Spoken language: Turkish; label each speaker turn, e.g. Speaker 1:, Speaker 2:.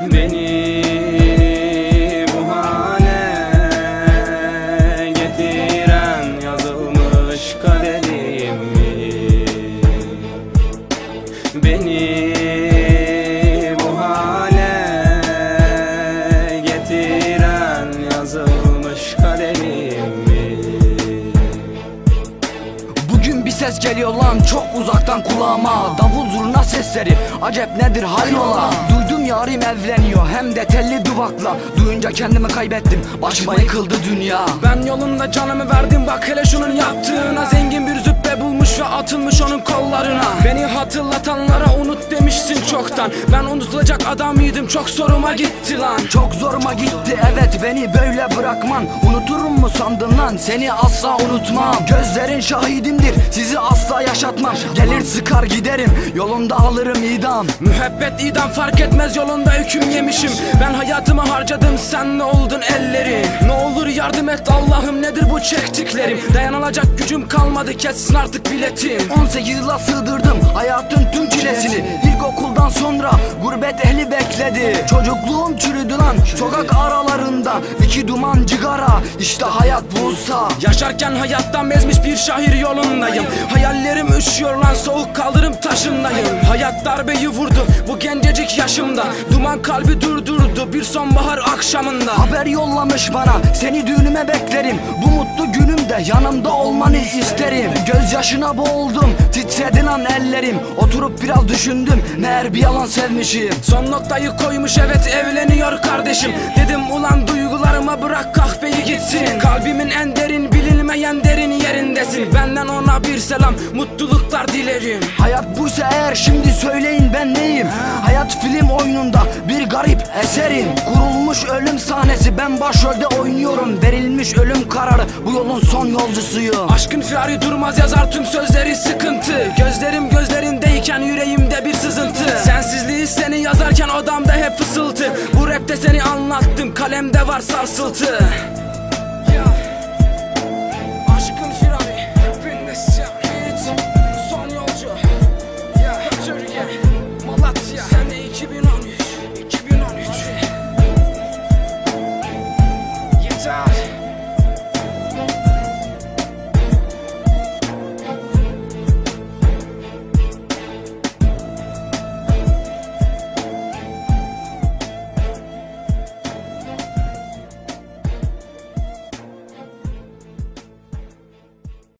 Speaker 1: Beni bu getiren yazılmış kaderim mi? Beni bu hale getiren yazılmış kaderim mi?
Speaker 2: Bugün bir ses geliyor lan çok uzaktan kulağıma Davul zurna sesleri acep nedir hayrola Duydum yarim evleniyor hem de telli duvakla. Duyunca kendimi kaybettim başıma yıkıldı dünya.
Speaker 1: Ben yolunda canımı verdim bak hele şunun yaptığına. Zengin bir züppe bulmuş ve atılmış onun kollarına. Beni hatırlatanlara çoktan. Ben unutulacak adam mıydım çok soruma gitti lan.
Speaker 2: Çok zoruma gitti evet beni böyle bırakman. Unuturum mu sandın lan? Seni asla unutmam. Gözlerin şahidimdir sizi asla yaşatmam. Gelir sıkar giderim yolunda alırım idam.
Speaker 1: Müebbet idam fark etmez yolunda hüküm yemişim. Ben hayatımı harcadım sen ne oldun elleri? Ne olur yardım et Allah'ım nedir bu çektiklerim? Dayanılacak gücüm kalmadı kessin artık biletim.
Speaker 2: 18 yıla sığdırdım hayatın tüm çilesini İlkokuldan sonra gurbet ehli bekledi. Çocukluğum çürüdü lan. Sokak aralarında iki duman cigara. İşte hayat buysa
Speaker 1: Yaşarken hayattan bezmiş bir şahir yolundayım. Hayallerim üşüyor lan soğuk kaldırım taşındayım. Hayat darbeyi vurdu bu gencecik yaşımda. Duman kalbi durdurdu bir sonbahar akşamında.
Speaker 2: Haber yollamış bana seni düğünüme beklerim. Bu mutlu günümde yanımda olmanı isterim. Gözyaşına boğuldum titredi lan ellerim. Oturup biraz düşündüm meğer bir yalan sevmişim
Speaker 1: Son noktayı koymuş evet evleniyor kardeşim. Dedim ulan duygularıma bırak kahveyi gitsin. Kalbimin en derin bilinmeyen derin yerindesin. Benden ona bir selam mutluluklar dilerim.
Speaker 2: Hayat buysa eğer şimdi söyleyin ben neyim? Hayat film oyununda bir garip eserim. Kurulmuş ölüm sahnesi ben başrolde oynuyorum. Verilmiş ölüm kararı bu yolun son yolcusuyum.
Speaker 1: Aşkın fiari durmaz yazar tüm sözleri sıkıntı. Gözlerim gözlerindeyken yüreğimde bir sızıntı Sensizliği seni yazarken odamda hep fısıltı. Bu rapte seni anlattım kalemde var sarsıltı